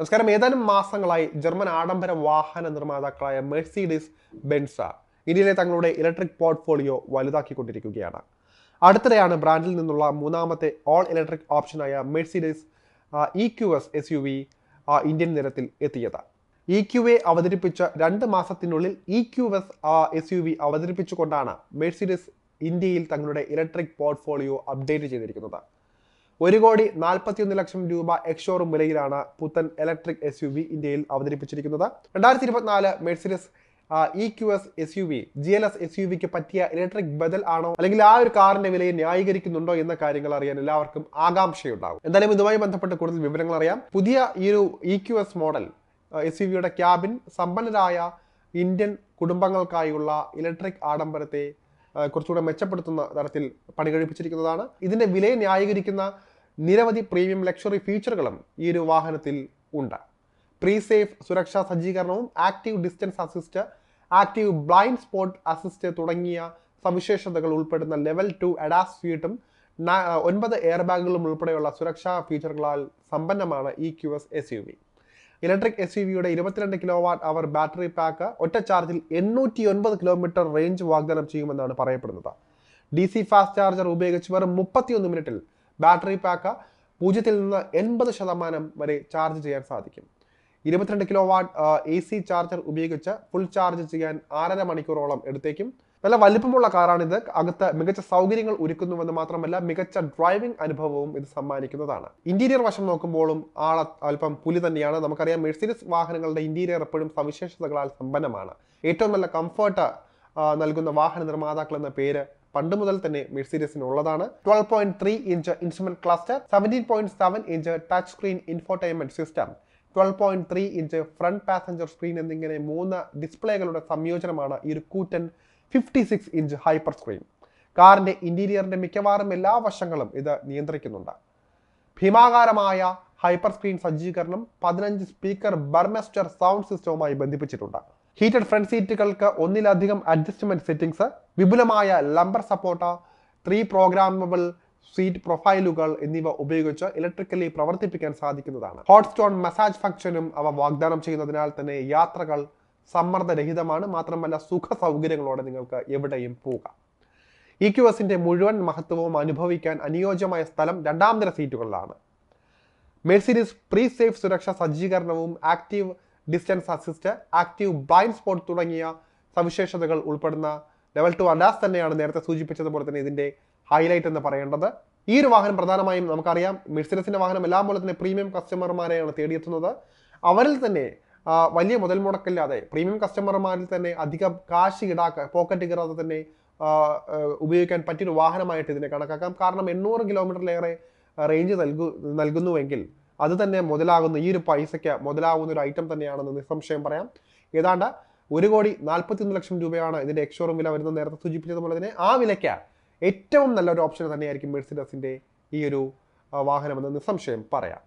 നമസ്കാരം. ഏതാനും മാസങ്ങളായി ജർമ്മൻ ആഡംബര വാഹന നിർമ്മാതാക്കളായ മെഴ്സീഡീസ് ബെൻസ ഇന്ത്യയിലെ തങ്ങളുടെ ഇലക്ട്രിക് പോർട്ട്ഫോളിയോ വലുതാക്കിക്കൊണ്ടിരിക്കുകയാണ്. അടുത്തിടെയാണ് ബ്രാൻഡിൽ നിന്നുള്ള മൂന്നാമത്തെ all electric ഓപ്ഷനായ Mercedes E Q S S U V Indian നിരത്തിൽ എത്തിയത്. ഇ ക്യു എ അവതരിപ്പിച്ച രണ്ട് മാസത്തിനുള്ളിൽ E Q S S U V അവതരിപ്പിച്ചുകൊണ്ടാണ് Mercedes ഇന്ത്യയിൽ തങ്ങളുടെ ഇലക്ട്രിക് പോർട്ട്ഫോളിയോ അപ്ഡേറ്റ് ചെയ്തിരിക്കുന്നത്. ഒരു കോടി നാൽപ്പത്തിയൊന്ന് ലക്ഷം രൂപ എക്സോറും വിലയിലാണ് പുത്തൻ ഇലക്ട്രിക് എസ് യു വി ഇന്ത്യയിൽ അവതരിപ്പിച്ചിരിക്കുന്നത്. രണ്ടായിരത്തി ഇരുപത്തിനാല് Mercedes E Q S S U V G L S S U വിക്ക് പറ്റിയ ഇലക്ട്രിക് ബദൽ ആണോ? അല്ലെങ്കിൽ ആ ഒരു കാറിന്റെ വിലയെ ന്യായീകരിക്കുന്നുണ്ടോ എന്ന കാര്യങ്ങൾ അറിയാൻ എല്ലാവർക്കും ആകാംക്ഷയുണ്ടാകും. എന്തായാലും ഇതുമായി ബന്ധപ്പെട്ട് കൂടുതൽ വിവരങ്ങൾ അറിയാം. പുതിയ ഈ ഒരു E Q S model S U വിയുടെ ക്യാബിൻ സമ്പന്നരായ ഇന്ത്യൻ കുടുംബങ്ങൾക്കായുള്ള ഇലക്ട്രിക് ആഡംബരത്തെ കുറച്ചുകൂടെ മെച്ചപ്പെടുത്തുന്ന തരത്തിൽ പണി കഴിപ്പിച്ചിരിക്കുന്നതാണ് ഇതിന്റെ വിലയെ ന്യായീകരിക്കുന്ന നിരവധി പ്രീമിയം ലക്ഷറി ഫീച്ചറുകളും ഈ ഒരു വാഹനത്തിൽ ഉണ്ട്. പ്രീ സേഫ് സുരക്ഷാ സജ്ജീകരണവും active distance assist active blind spot assist തുടങ്ങിയ സവിശേഷതകൾ ഉൾപ്പെടുന്ന ലെവൽ ടു അഡാസ് സ്വീറ്റും ഒൻപത് എയർ ബാഗുകളും ഉൾപ്പെടെയുള്ള സുരക്ഷാ ഫീച്ചറുകളാൽ സമ്പന്നമാണ് E Q S S U V electric S U വിയുടെ ഇരുപത്തിരണ്ട് kilowatt hour battery pack ഒറ്റ ചാർജിൽ എണ്ണൂറ്റി ഒൻപത് കിലോമീറ്റർ റേഞ്ച് വാഗ്ദാനം ചെയ്യുമെന്നാണ് പറയപ്പെടുന്നത്. ഡി സി ഫാസ്റ്റ് ചാർജർ ഉപയോഗിച്ച് വെറും മുപ്പത്തിയൊന്ന് മിനിറ്റിൽ ബാറ്ററി പാക്ക് പൂജ്യത്തിൽ നിന്ന് എൺപത് ശതമാനം വരെ ചാർജ് ചെയ്യാൻ സാധിക്കും. ഇരുപത്തിരണ്ട് kilowatt A C charger ഉപയോഗിച്ച് ഫുൾ ചാർജ് ചെയ്യാൻ ആറര മണിക്കൂറോളം എടുത്തേക്കും. നല്ല വലിപ്പമുള്ള കാറാണിത് അകത്ത് മികച്ച സൗകര്യങ്ങൾ ഒരുക്കുന്നുവെന്ന് മാത്രമല്ല മികച്ച ഡ്രൈവിംഗ് അനുഭവവും ഇത് സമ്മാനിക്കുന്നതാണ്. ഇന്റീരിയർ വശം നോക്കുമ്പോഴും ആൾ അല്പം പുലി തന്നെയാണ്. നമുക്കറിയാം മെഴ്സിഡീസ് വാഹനങ്ങളുടെ ഇന്റീരിയർ എപ്പോഴും സവിശേഷതകളാൽ സമ്പന്നമാണ്. ഏറ്റവും നല്ല കംഫർട്ട് നൽകുന്ന വാഹന നിർമ്മാതാക്കൾ എന്ന പേര് പണ്ട് മുതൽ തന്നെ മെഴ്സിഡീസിന് ഉള്ളതാണ്. Twelve point three inch instrument cluster seventeen point seven inch touch screen infotainment system twelve point three inch front passenger screen എന്നിങ്ങനെ മൂന്ന് ഡിസ്പ്ലേകളുടെ സംയോജനമാണ് ഈ ഒരു കൂറ്റൻ fifty six inch hyper screen കാറിന്റെ ഇന്റീരിയറിന്റെ മിക്കവാറും എല്ലാ വശങ്ങളും ഇത് നിയന്ത്രിക്കുന്നുണ്ട്. ഭീമാകാരമായ ഹൈപ്പർ സ്ക്രീൻ സജ്ജീകരണം പതിനഞ്ച് സ്പീക്കർ ബർമെസ്റ്റർ സൗണ്ട് സിസ്റ്റവുമായി ബന്ധിപ്പിച്ചിട്ടുണ്ട്. ഹീറ്റഡ് ഫ്രണ്ട് സീറ്റുകൾക്ക് ഒന്നിലധികം അഡ്ജസ്റ്റ്മെന്റ് സെറ്റിംഗ്സ് വിപുലമായ lumbar support three programmable seat പ്രൊഫൈലുകൾ എന്നിവ ഉപയോഗിച്ച് ഇലക്ട്രിക്കലി പ്രവർത്തിപ്പിക്കാൻ സാധിക്കുന്നതാണ്. ഹോട്ട് സ്റ്റോൺ മസാജ് ഫംഗ്ഷനും അവ വാഗ്ദാനം ചെയ്യുന്നതിനാൽ തന്നെ യാത്രകൾ സമ്മർദ്ദരഹിതമാണ്. മാത്രമല്ല സുഖ സൗകര്യങ്ങളോടെ നിങ്ങൾക്ക് എവിടെയും പോകാം. ഇ ക്യു എസിന്റെ മുഴുവൻ മഹത്വവും അനുഭവിക്കാൻ അനുയോജ്യമായ സ്ഥലം രണ്ടാം നിര സീറ്റുകളിലാണ് മെഴ്സിഡീസ് പ്രീ സേഫ് സുരക്ഷാ സജ്ജീകരണവും active distance assist active blind spot തുടങ്ങിയ സവിശേഷതകൾ ഉൾപ്പെടുന്ന ലെവൽ ടു അഡാസ് തന്നെയാണ് നേരത്തെ സൂചിപ്പിച്ചതുപോലെ തന്നെ ഇതിന്റെ ഹൈലൈറ്റ് എന്ന് പറയേണ്ടത്. ഈ ഒരു വാഹനം പ്രധാനമായും നമുക്കറിയാം. മെഴ്സിഡസിന്റെ വാഹനം എല്ലാം പോലെ തന്നെ പ്രീമിയം കസ്റ്റമർമാരെയാണ് തേടിയെത്തുന്നത്. അവരിൽ തന്നെ വലിയ മുതൽ മുടക്കില്ലാതെ പ്രീമിയം കസ്റ്റമർമാരിൽ തന്നെ അധികം കാശ് ഈടാക്ക പോക്കറ്റ് കയറാതെ തന്നെ ഉപയോഗിക്കാൻ പറ്റിയൊരു വാഹനമായിട്ട് ഇതിനെ കണക്കാക്കാം. കാരണം എണ്ണൂറ് കിലോമീറ്ററിലേറെ റേഞ്ച് നൽകു നൽകുന്നുവെങ്കിൽ അത് തന്നെ മുതലാകുന്ന ഈ ഒരു പൈസയ്ക്ക് മുതലാകുന്ന ഒരു ഐറ്റം തന്നെയാണെന്ന് നിസ്സംശയം പറയാം. ഏതാണ്ട് ഒരു കോടി നാൽപ്പത്തിയൊന്ന് ലക്ഷം രൂപയാണ് ഇതിന്റെ എക്സോറും വില വരുന്നത് നേരത്തെ സൂചിപ്പിച്ചതുപോലെ തന്നെ ആ വിലയ്ക്ക് ഏറ്റവും നല്ലൊരു ഓപ്ഷൻ തന്നെയായിരിക്കും മെഴ്സിഡസിന്റെ ഈ ഒരു വാഹനമെന്ന് നിസ്സംശയം പറയാം.